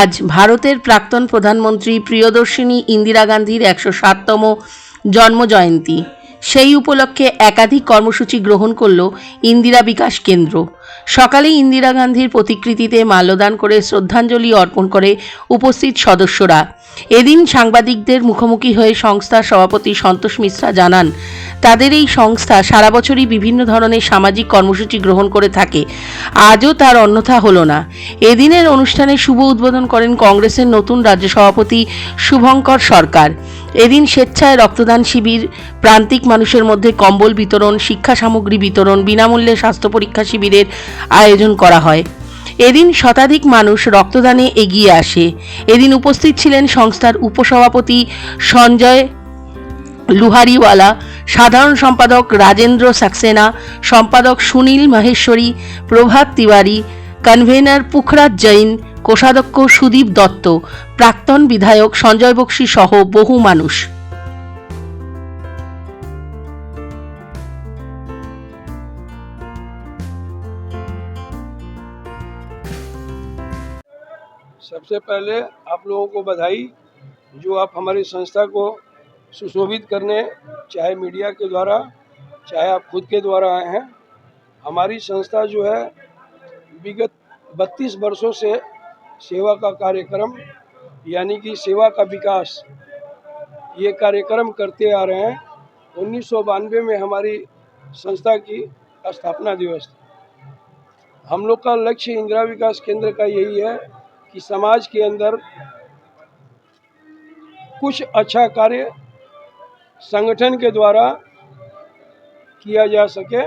আজ ভারতের প্রাক্তন প্রধানমন্ত্রী প্রিয়দর্শিনী ইন্দিরা গান্ধীর একশো সাততম জন্মজয়ন্তী। সেই উপলক্ষে একাধিক কর্মসূচি গ্রহণ করল ইন্দিরা বিকাশ কেন্দ্র। সকালে ইন্দিরা গান্ধীর প্রতিকৃতিতে মাল্যদান করে শ্রদ্ধাঞ্জলি অর্পণ করে উপস্থিত সদস্যরা। এদিন সাংবাদিকদের মুখোমুখি হয়ে সংস্থার সভাপতি সন্তোষ মিশ্রা জানান, তাদের এই সংস্থা সারা বছরই বিভিন্ন ধরনের সামাজিক কর্মসূচি গ্রহণ করে থাকে। আজও তার অন্যথা হলো না। এদিনের অনুষ্ঠানে শুভ উদ্বোধন করেন কংগ্রেসের নতুন রাজ্য সভাপতি শুভঙ্কর সরকার। এদিন স্বেচ্ছায় রক্তদান শিবির, প্রান্তিক মানুষের মধ্যে কম্বল বিতরণ, শিক্ষা সামগ্রী বিতরণ, বিনামূল্যে স্বাস্থ্য পরীক্ষা শিবিরের আয়োজন করা হয়। এদিন শতাধিক মানুষ রক্তদানে এগিয়ে আসে। এদিন উপস্থিত ছিলেন সংস্থার উপসভাপতি সঞ্জয় লুহারিওয়ালা, সাধারণ সম্পাদক রাজেন্দ্র সাক্সেনা, সম্পাদক সুনীল মাহেশ্বরী, প্রভাত তিওয়ারি, কনভেনার পুখরাজ জৈন, কোষাধ্যক্ষ সুদীপ দত্ত, প্রাক্তন বিধায়ক সঞ্জয় বক্সি সহ বহু মানুষ। सबसे पहले आप लोगों को बधाई, जो आप हमारी संस्था को सुशोभित करने, चाहे मीडिया के द्वारा, चाहे आप खुद के द्वारा आए हैं, हमारी संस्था जो है, विगत 32 वर्षों से सेवा का कार्यक्रम, यानी कि सेवा का विकास, ये कार्यक्रम करते आ रहे हैं। उन्नीस सौ बानवे में हमारी संस्था की स्थापना दिवस। हम लोग का लक्ष्य इंदिरा विकास केंद्र का यही है कि समाज के अंदर कुछ अच्छा कार्य संगठन के द्वारा किया जा सके,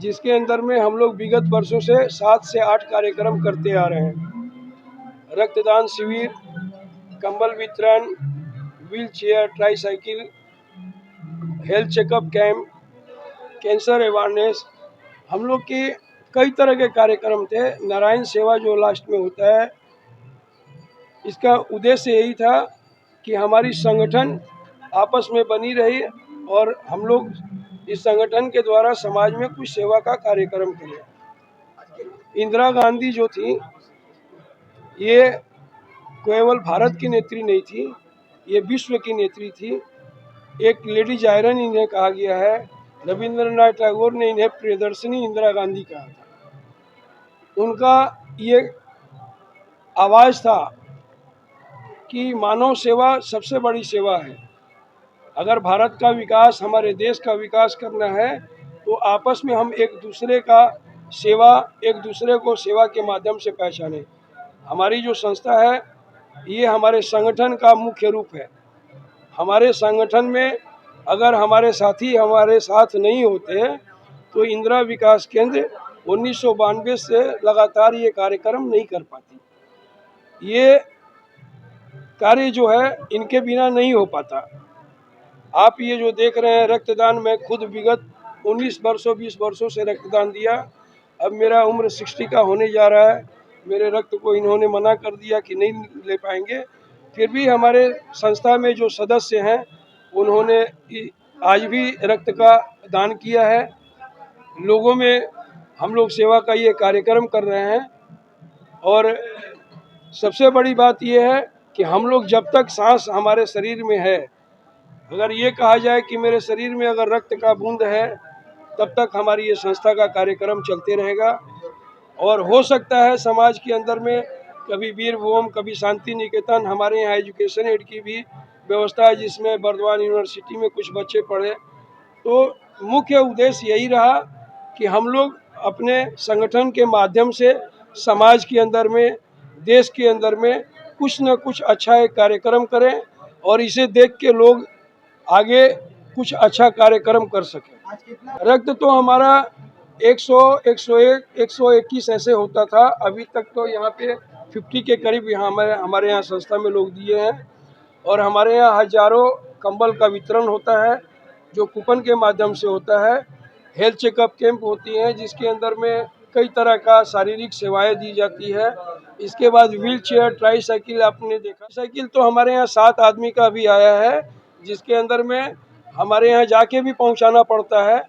जिसके अंदर में हम लोग विगत वर्षों से सात से आठ कार्यक्रम करते आ रहे हैं। रक्तदान शिविर, कंबल वितरण, wheelchair tricycle health checkup camp, cancer awareness, हम लोग के कई तरह के कार्यक्रम थे। नारायण सेवा जो लास्ट में होता है इसका उद्देश्य यही था कि हमारी संगठन आपस में बनी रही और हम लोग इस संगठन के द्वारा समाज में कुछ सेवा का कार्यक्रम करें। इंदिरा गांधी जो थी, ये केवल भारत की नेत्री नहीं थी, ये विश्व की नेत्री थी। एक लेडीज़ आयरन इन्हें कहा गया है, रविंद्रनाथ टैगोर ने इन्हें प्रियदर्शनी इंदिरा गांधी कहा था। उनका ये आवाज़ था कि मानव सेवा सबसे बड़ी सेवा है। अगर भारत का विकास, हमारे देश का विकास करना है तो आपस में हम एक दूसरे का सेवा, एक दूसरे को सेवा के माध्यम से पहचाने। हमारी जो संस्था है, ये हमारे संगठन का मुख्य रूप है। हमारे संगठन में अगर हमारे साथी हमारे साथ नहीं होते तो इंदिरा विकास केंद्र उन्नीस सौ बानवे से लगातार ये कार्यक्रम नहीं कर पाती। ये कार्य जो है, इनके बिना नहीं हो पाता। आप ये जो देख रहे हैं, रक्तदान में खुद विगत 19 वर्षों 20 वर्षों से रक्तदान दिया। अब मेरा उम्र 60 का होने जा रहा है। मेरे रक्त को इन्होंने मना कर दिया कि नहीं ले पाएँगे। फिर भी हमारे संस्था में जो सदस्य हैं, उन्होंने आज भी रक्त का दान किया है। लोगों में हम लोग सेवा का ये कार्यक्रम कर रहे हैं। और सबसे बड़ी बात यह है कि हम लोग जब तक सांस हमारे शरीर में है, अगर ये कहा जाए कि मेरे शरीर में अगर रक्त का बूंद है, तब तक हमारी ये संस्था का कार्यक्रम चलते रहेगा। और हो सकता है समाज के अंदर में कभी वीरभूम, कभी शांति निकेतन हमारे यहाँ एजुकेशन एड की भी व्यवस्था है जिसमें बर्दवान यूनिवर्सिटी में कुछ बच्चे पढ़े। तो मुख्य उद्देश्य यही रहा कि हम लोग अपने संगठन के माध्यम से समाज के अंदर में, देश के अंदर में कुछ न कुछ अच्छा एक कार्यक्रम करें और इसे देख के लोग आगे कुछ अच्छा कार्यक्रम कर सकें। रक्त तो हमारा 100, 101, 121 ऐसे होता था। अभी तक तो यहाँ पे 50 के करीब यहाँ हमारे हमारे यहाँ संस्था में लोग दिए हैं और हमारे यहाँ हज़ारों कंबल का वितरण होता है जो कूपन के माध्यम से होता है। हेल्थ चेकअप कैंप होती हैं जिसके अंदर में कई तरह का शारीरिक सेवाएँ दी जाती है। इसके बाद व्हील चेयर ट्राई साइकिल आपने देखा साइकिल तो हमारे यहाँ सात आदमी का भी आया है जिसके अंदर में हमारे यहाँ जाके भी पहुँचाना पड़ता है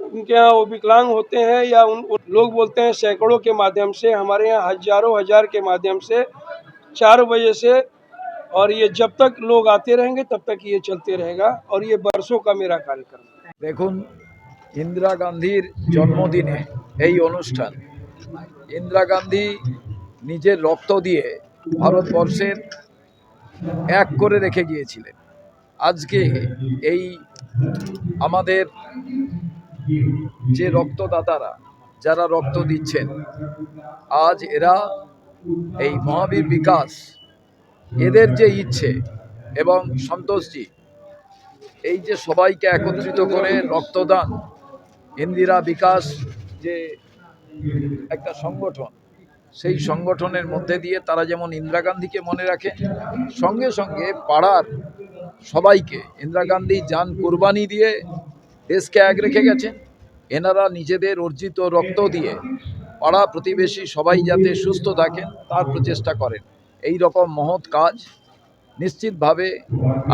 उनके यहाँ वो विकलांग होते हैं या उन उन- लोग बोलते हैं सैकड़ों के माध्यम से हमारे यहाँ हजारों हजार के माध्यम से चार बजे से और ये जब तक लोग आते रहेंगे तब तक ये चलते रहेगा और ये बरसों का मेरा कार्यक्रम है দেখুন ইন্দিরা গান্ধীর জন্মদিনে এই অনুষ্ঠান ইন্দিরা গান্ধী নিজের রক্ত দিয়ে ভারতবর্ষের এক করে রেখে গিয়েছিলেন। আজকে এই আমাদের যে রক্তদাতারা, যারা রক্ত দিচ্ছেন, আজ এরা এই মহাবীর বিকাশ, এদের যে ইচ্ছে এবং সন্তোষজি, এই যে সবাইকে একত্রিত করে রক্তদান, ইন্দিরা বিকাশ যে একটা সংগঠন সেই সংগঠনের মধ্যে দিয়ে তারা যেমন ইন্দিরা গান্ধীকে মনে রাখে, সঙ্গে সঙ্গে পাড়ার সবাইকে ইন্দিরা গান্ধী যান কোরবানি দিয়ে দেশকে এক রেখে গেছেন। এনারা নিজেদের অর্জিত রক্ত দিয়ে পাড়া প্রতিবেশী সবাই যাতে সুস্থ থাকেন, তার প্রচেষ্টা করেন। এই রকম মহৎ কাজ নিশ্চিতভাবে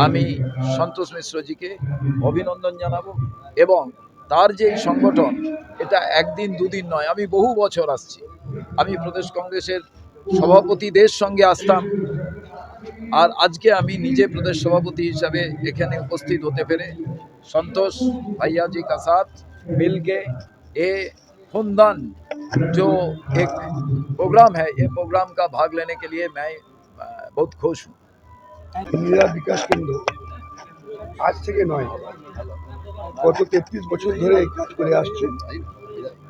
আমি সন্তোষ মিশ্রজিকে অভিনন্দন জানাব এবং তার যে সংগঠন, এটা একদিন দুদিন নয়, আমি বহু বছর আসছি। আমি প্রদেশ কংগ্রেসের সভাপতিদের সঙ্গে আসতাম আর আজকে আমি নিজে প্রদেশ সভাপতি হিসাবে এখানে উপস্থিত হতে পেরে संतोष भैया जी का साथ मिल के ये खुनदान जो एक प्रोग्राम है ये प्रोग्राम का भाग लेने के लिए मैं अ, बहुत खुश हूँ ইন্দিরা বিকাশ কেন্দ্র আজ থেকে নয় গত তেত্রিশ বছর ধরে এই কাজ করে আসছে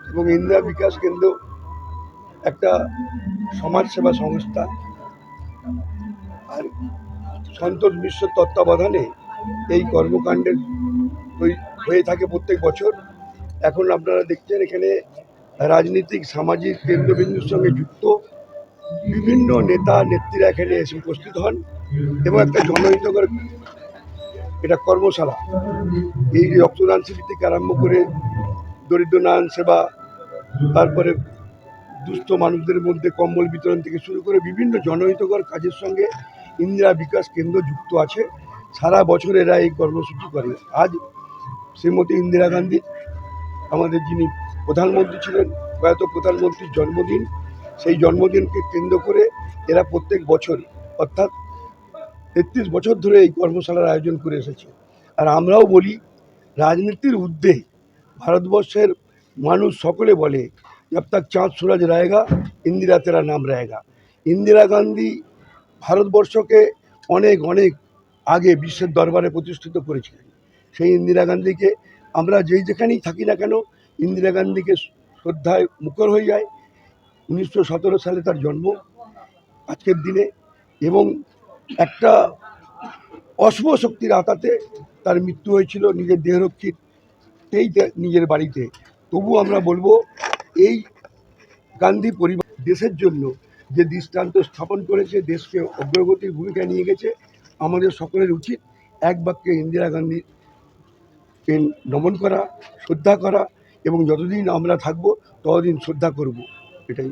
এবং ইন্দিরা বিকাশ কেন্দ্র একটা সমাজসেবা সংস্থা। আর সন্তোষ বিশ্ব তত্ত্বাবধানে এই কর্মকাণ্ডের হয়ে থাকে প্রত্যেক বছর। এখন আপনারা দেখছেন এখানে রাজনীতিক, সামাজিক কেন্দ্রবিন্দুর সঙ্গে যুক্ত বিভিন্ন নেতা, নেত্রীরা এখানে এসে উপস্থিত হন এবং একটা জনহিতকর এটা কর্মশালা। এই রক্তদান শিবির থেকে আরম্ভ করে দরিদ্র নারায়ণ সেবা, তারপরে দুস্থ মানুষদের মধ্যে কম্বল বিতরণ থেকে শুরু করে বিভিন্ন জনহিতকর কাজের সঙ্গে ইন্দিরা বিকাশ কেন্দ্র যুক্ত আছে। সারা বছর এরা এই কর্মসূচি করে। আজ শ্রীমতী ইন্দিরা গান্ধী আমাদের যিনি প্রধানমন্ত্রী ছিলেন, প্রয়াত প্রধানমন্ত্রীর জন্মদিন, সেই জন্মদিনকে কেন্দ্র করে এরা প্রত্যেক বছর, অর্থাৎ তেত্রিশ বছর ধরে এই কর্মশালার আয়োজন করে এসেছে। আর আমরাও বলি, রাজনীতির ঊর্ধ্বে ভারতবর্ষের মানুষ সকলে বলে জব তক চাঁদ সুরজ রায়গা ইন্দিরা তেরা নাম রায়গা ইন্দিরা গান্ধী ভারতবর্ষকে অনেক অনেক আগে বিশ্বের দরবারে প্রতিষ্ঠিত করেছিলেন সেই ইন্দিরা গান্ধীকে আমরা যেই যেখানেই থাকি না কেন ইন্দিরা গান্ধীকে শ্রদ্ধায় মুখর হয়ে যায়। উনিশশো সতেরো সালে তার জন্ম আজকের দিনে এবং একটা অশুভ শক্তির আতাতে তার মৃত্যু হয়েছিল নিজের দেহরক্ষীর দে- নিজের বাড়িতে। তবু আমরা বলব এই গান্ধী পরিবার দেশের জন্য যে দৃষ্টান্ত স্থাপন করেছে, দেশকে অগ্রগতির ভূমিকা নিয়ে গেছে, আমাদের সকলের উচিত এক বাক্যে ইন্দিরা গান্ধীকে নমন করা, শ্রদ্ধা করা এবং যতদিন আমরা থাকব ততদিন শ্রদ্ধা করব, এটাই।